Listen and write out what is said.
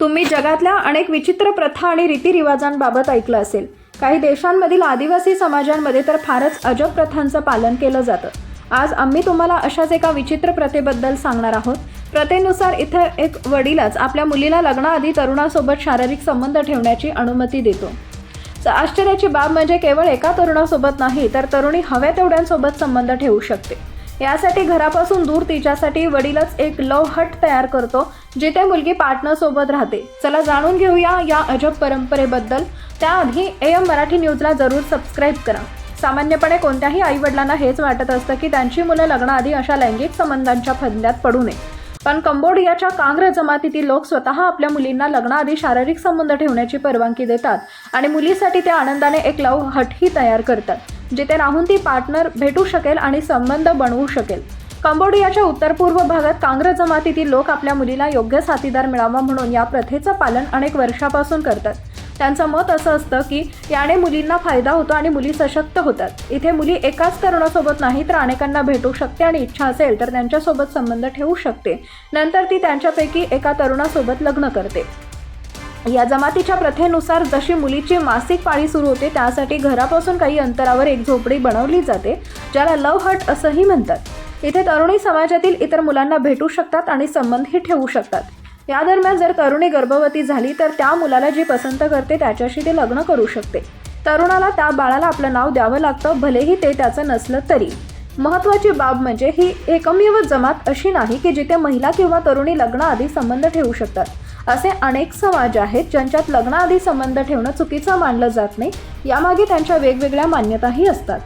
तुम्ही जगातल्या अनेक विचित्र प्रथा आणि रीतिरिवाजांबाबत ऐकलं असेल. काही देशांमधील आदिवासी समाजांमध्ये तर फारच अजब प्रथांचं पालन केलं जातं. आज आम्ही तुम्हाला अशाच एका विचित्र प्रथेबद्दल सांगणार आहोत. प्रथेनुसार इथे एक वडीलच आपल्या मुलीला लग्नाआधी तरुणासोबत शारीरिक संबंध ठेवण्याची अनुमती देतो. आश्चर्याची बाब म्हणजे केवळ एका तरुणासोबत नाही तर तरुणी हव्या तेवढ्यांसोबत संबंध ठेवू शकते. यासाठी घरापासून दूर तिच्यासाठी वडीलच एक लव हट तयार करतो जिथे मुलगी पार्टनरसोबत राहते. चला जाणून घेऊया या अजब परंपरेबद्दल. त्याआधी ए एम मराठी न्यूजला जरूर सबस्क्राईब करा. सामान्यपणे कोणत्याही आईवडिलांना हेच वाटत असतं की त्यांची मुलं लग्नाआधी अशा लैंगिक संबंधांच्या फंद्यात पडू नये. पण कंबोडियाच्या कांग्र जमातीतील लोक स्वतः आपल्या मुलींना लग्नाआधी शारीरिक संबंध ठेवण्याची परवानगी देतात आणि मुलीसाठी ते आनंदाने एक लव हटही तयार करतात. जिथे राहून ती पार्टनर भेटू शकेल आणि संबंध बनवू शकेल. कंबोडियाच्या उत्तर पूर्व भागात कांग्र जमातीतील लोक आपल्या मुलीला योग्य साथीदार मिळावा म्हणून या प्रथेचं पालन अनेक वर्षापासून करतात. त्यांचं मत असं असतं की याने मुलींना फायदा होतो आणि मुली सशक्त होतात. इथे मुली एकाच तरुणासोबत नाही तर अनेकांना भेटू शकते आणि इच्छा असेल तर त्यांच्यासोबत संबंध ठेवू शकते. नंतर ती त्यांच्यापैकी एका तरुणासोबत लग्न करते. या जमातीच्या प्रथेनुसार जशी मुलीची मासिक पाळी सुरू होते त्यासाठी घरापासून काही अंतरावर एक झोपडी बनवली जाते ज्याला लव हट असंही म्हणतात. इथे तरुणी समाजातील इतर मुलांना भेटू शकतात आणि संबंधही ठेवू शकतात. या दरम्यान जर तरुणी गर्भवती झाली तर त्या मुलाला जी पसंत करते त्याच्याशी ते लग्न करू शकते. तरुणाला त्या बाळाला आपलं नाव द्यावं लागतं भलेही ते त्याचं नसलं तरी. महत्त्वाची बाब म्हणजे ही एकमेव जमात अशी नाही की जिथे महिला किंवा तरुणी लग्नाआधी संबंध ठेवू शकतात. असे अनेक समाज आहेत ज्यांच्यात लग्नाआधी संबंध ठेवणं चुकीचं मानलं जात नाही. यामागे त्यांच्या वेगवेगळ्या मान्यताही असतात.